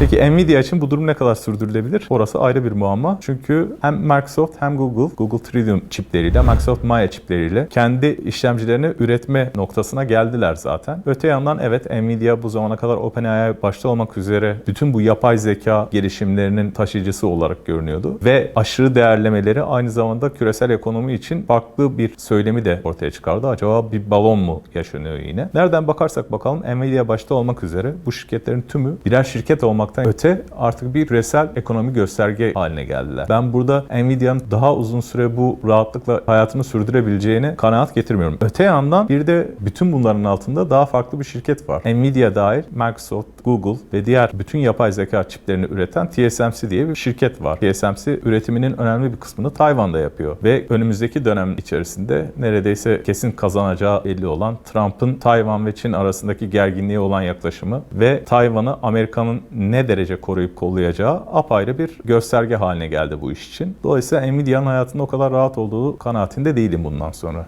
Peki Nvidia için bu durum ne kadar sürdürülebilir? Orası ayrı bir muamma. Çünkü hem Microsoft hem Google, Google Tritium çipleriyle, Microsoft Maya çipleriyle kendi işlemcilerini üretme noktasına geldiler zaten. Öte yandan evet Nvidia bu zamana kadar OpenAI başta olmak üzere bütün bu yapay zeka gelişimlerinin taşıyıcısı olarak görünüyordu. Ve aşırı değerlemeleri aynı zamanda küresel ekonomi için farklı bir söylemi de ortaya çıkardı. Acaba bir balon mu yaşanıyor yine? Nereden bakarsak bakalım Nvidia başta olmak üzere bu şirketlerin tümü birer şirket olmaktan öte artık bir küresel ekonomi gösterge haline geldiler. Ben burada Nvidia'nın daha uzun süre bu rahatlıkla hayatını sürdürebileceğine kanaat getirmiyorum. Öte yandan bir de bütün bunların altında daha farklı bir şirket var. Nvidia dahil Microsoft, Google ve diğer bütün yapay zeka çiplerini üreten TSMC diye bir şirket var. TSMC üretiminin önemli bir kısmını Tayvan'da yapıyor ve önümüzdeki dönem içerisinde neredeyse kesin kazanacağı belli olan Trump'ın Tayvan ve Çin arasındaki gerginliğe olan yaklaşımı ve Tayvan'ı Amerika'nın ne derece koruyup kollayacağı apayrı bir gösterge haline geldi bu iş için. Dolayısıyla Nvidia'nın hayatında o kadar rahat olduğu kanaatinde değilim bundan sonra.